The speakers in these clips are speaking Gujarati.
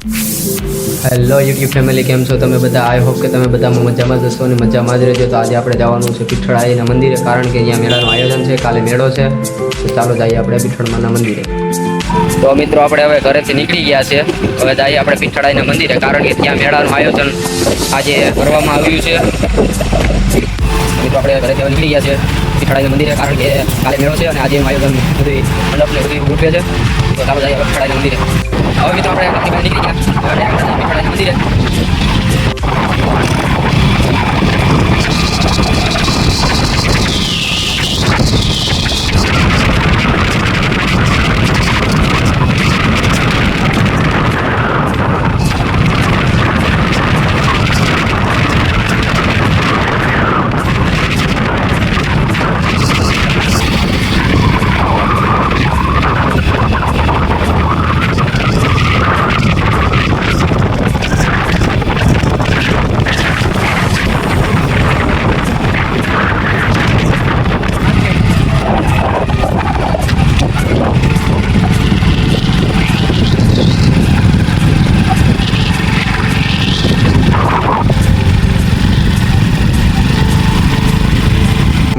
હેલો યુટ્યુબ ફેમિલી કેમ છો? તમે બધા આઈ હોપ કે તમે બધામાં મજામાં જશો અને મજામાં જ રહેજો. તો આજે આપણે જવાનું છે પીઠળાઈના મંદિરે, કારણ કે અહીંયા મેળાનું આયોજન છે. કાલે મેળો છે. તો ચાલો જઈએ આપણે પીઠળમાના મંદિરે. તો મિત્રો, આપણે હવે ઘરેથી નીકળી ગયા છે. હવે જઈએ આપણે પીઠળાઈના મંદિરે, કારણ કે ત્યાં મેળાનું આયોજન આજે કરવામાં આવ્યું છે. મિત્રો, આપણે ઘરેથી નીકળી ગયા છે પીઠળાઈના મંદિરે, કારણ કે કાલે મેળો છે અને આજે આયોજન બધું ગોઠવે છે. તો ચાલો જઈએ પીઠળાઈના મંદિરે હવે મિત્રો આપણે નીકળી ગયા. પીઠળાઈના મંદિરે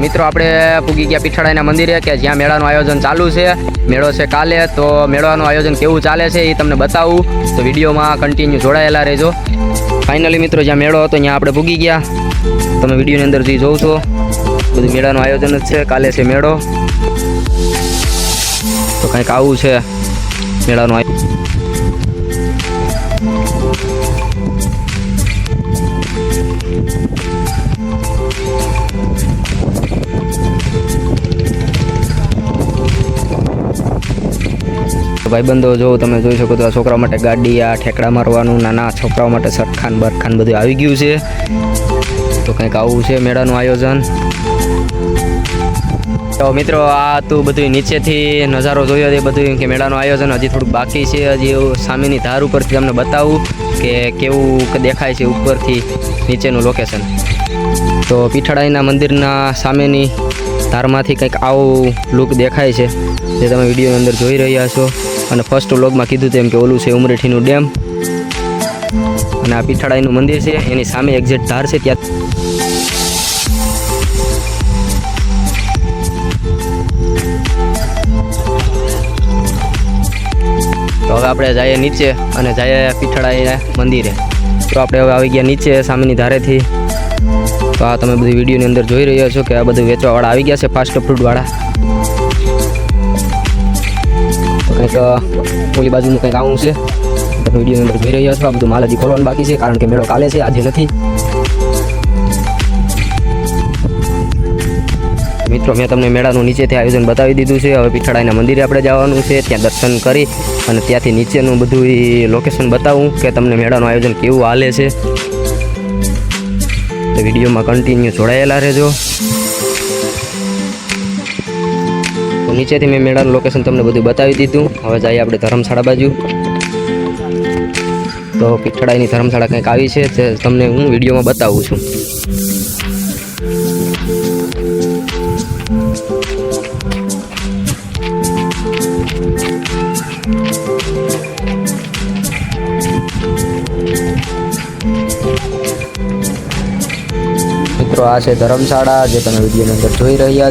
મિત્રો, આપણે પૂગી ગયા પીઠળાઈના મંદિરે કે જ્યાં મેળાનું આયોજન ચાલુ છે. મેળો છે કાલે, તો મેળાનું આયોજન કેવું ચાલે છે એ તમને બતાવું. તો વિડીયોમાં કન્ટિન્યુ જોડાયેલા રહેજો. ફાઇનલી મિત્રો, જ્યાં મેળો હતો, ત્યાં આપણે પૂગી ગયા. તમે વિડીયોની અંદર જે જોવ છો, બધું મેળાનું આયોજન જ છે. કાલે છે મેળો. તો કંઈક આવું છે મેળાનું આયોજન ભાઈબંધો, જો તમે જોઈ શકો તો આ છોકરા માટે ગાડી, આ ઠેકડા મારવાનું, નાના છોકરાઓ માટે સરખાન બરખાન બધું આવી ગયું છે. તો કંઈક આવું છે મેળાનું આયોજન. તો મિત્રો, આ તું બધું નીચેથી નજારો જોયો એ બધું કે મેળાનું આયોજન હજી થોડુંક બાકી છે. હજી સામેની ધાર ઉપરથી તમને બતાવું કે કેવું દેખાય છે ઉપરથી નીચેનું લોકેશન તો પીઠાળાઈના મંદિરના સામેની ધારમાંથી કંઈક આવું લુક દેખાય છે, જે તમે વિડીયોની અંદર જોઈ રહ્યા છો. અને ફર્સ્ટ વ્લોગમાં કીધું તેમ કે ઓલું છે ઉમરેઠીનું ડેમ. અને આ પીઠાળાઈનું મંદિર છે, એની સામે એક્ઝેક્ટ ધાર છે, ત્યાં તો હવે આપણે જઈએ નીચે અને જઈએ પીઠળાઈ મંદિરે. તો આપણે હવે આવી ગયા નીચે, સામેની ધારેથી. તો આ તમે બધી વિડીયોની અંદર જોઈ રહ્યા છો કે આ બધું વેચવાવાળા આવી ગયા છે ફાસ્ટ ફૂડવાળા. કંઈક ઓલી બાજુનું કંઈક આવું છે. તમે વિડીયોની અંદર જોઈ રહ્યા છો, આ બધું માલ હજી ખોલવાનું બાકી છે, કારણ કે મેળો કાલે છે, આજે નથી. મિત્રો, મેં તમને મેળાનું નીચેથી આયોજન બતાવી દીધું છે. હવે પીઠળાઈના મંદિરે આપણે જવાનું છે, ત્યાં દર્શન કરી અને ત્યાંથી નીચેનું બધું લોકેશન બતાવું કે તમને મેળાનું આયોજન કેવું હાલે છે. તો વિડીયોમાં કન્ટિન્યુ જોડાયેલા રહેજો. તો નીચેથી મેં મેળાનું લોકેશન તમને બધું બતાવી દીધું. હવે જઈએ આપણે ધર્મશાળા બાજુ. તો પીઠળાઈની ધર્મશાળા કંઈક આવી છે, તે તમને હું વિડીયોમાં બતાવું છું. મિત્રો આ છે ધર્મશાળા, જે તમે વિડીયોની અંદર જોઈ રહ્યા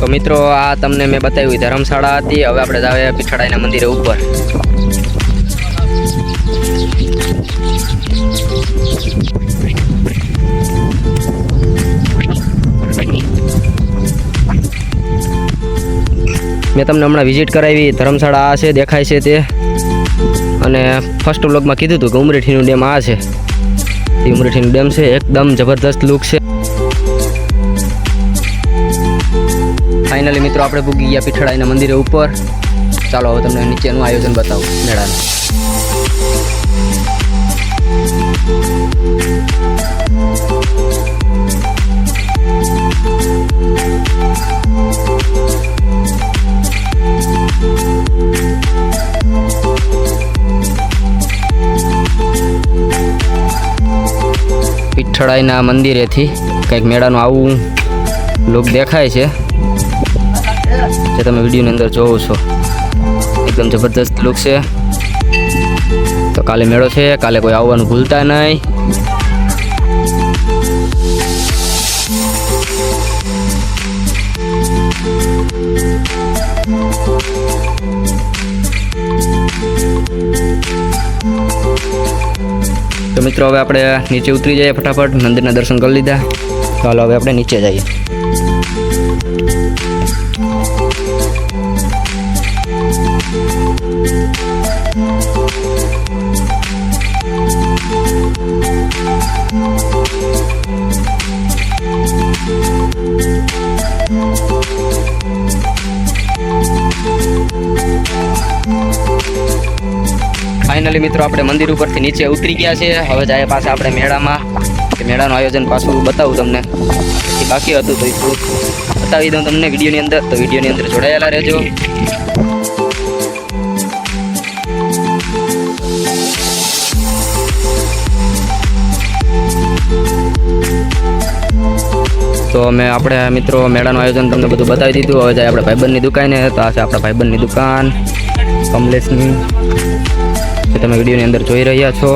તો મિત્રો, આ તમને મેં બતાવ્યું ધર્મશાળા હતી. હવે આપણે જાવે પીઠળાઈના મંદિરે ઉપર. મેં તમને હમણાં વિઝિટ કરાવી, ધર્મશાળા આ છે, દેખાય છે તે. અને ફર્સ્ટ બ્લોકમાં કીધું હતું કે ઉમરેઠીનું ડેમ આ છે. એ ઉમરેઠીનું ડેમ છે, એકદમ જબરદસ્ત લુક છે. ફાઇનલી મિત્રો, આપણે પૂગી ગયા પીઠળાઈના મંદિરે ઉપર. ચાલો હવે તમને નીચેનું આયોજન બતાવું, મેળાનું. પીઠળાઈના મંદિરેથી કંઈક મેળાનું આવું લુક દેખાય છે. જે તમે વિડીયોની અંદર જોવો છો. એકદમ જબરદસ્ત લુક છે. તો કાલે મેળો છે, કાલે કોઈ આવવાનું ભૂલતા નહીં. તો મિત્રો, હવે આપણે નીચે ઉતરી જઈએ ફટાફટ. મંદિરના દર્શન કરી લીધા. ચાલો, હવે આપણે નીચે જઈએ. ફાઇનલી મિત્રો, આપણે મંદિર ઉપરથી નીચે ઉતરી ગયા છે હવે જાય પાછા આપણે મેળામાં. કે મેળાનું આયોજન પાછું બતાવું તમને. બાકી હતું તો બતાવી દઉં તમને વિડીયોની અંદર. તો વિડીયોની અંદર જોડાયેલા રહેજો. તો અમે આપણે મિત્રો મેળાનું આયોજન તમને બધું બતાવી દીધું. હવે જાય આપણે ભાઈબંધની દુકાને. તો આ છે આપણા ભાઈબંધની દુકાન. કમલેશની. તમે વિડીયોની અંદર જોઈ રહ્યા છો.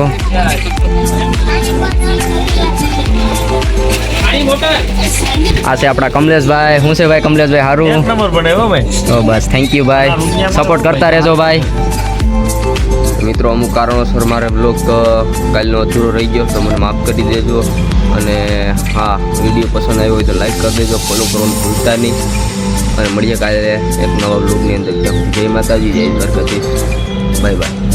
આ છે આપણા કમલેશભાઈ. શું છે ભાઈ કમલેશભાઈ સારું એક નંબર બનાવ્યો ભાઈ. તો બસ થેન્ક યુ ભાઈ. સપોર્ટ કરતા રહેજો ભાઈ. મિત્રો અમુક કારણોસર મારે બ્લોગ કાલનો અધૂરો રહી ગયો તો મને માફ કરી દેજો. અને હા વીડિયો પસંદ આવ્યો હોય તો લાઈક કરી દેજો ફોલો કરવાનું ભૂલતા નહીં. અને મળીએ કાલે એક નવા બ્લોગની અંદર. જય માતાજી જય દ્વારકાધીશ. Bye bye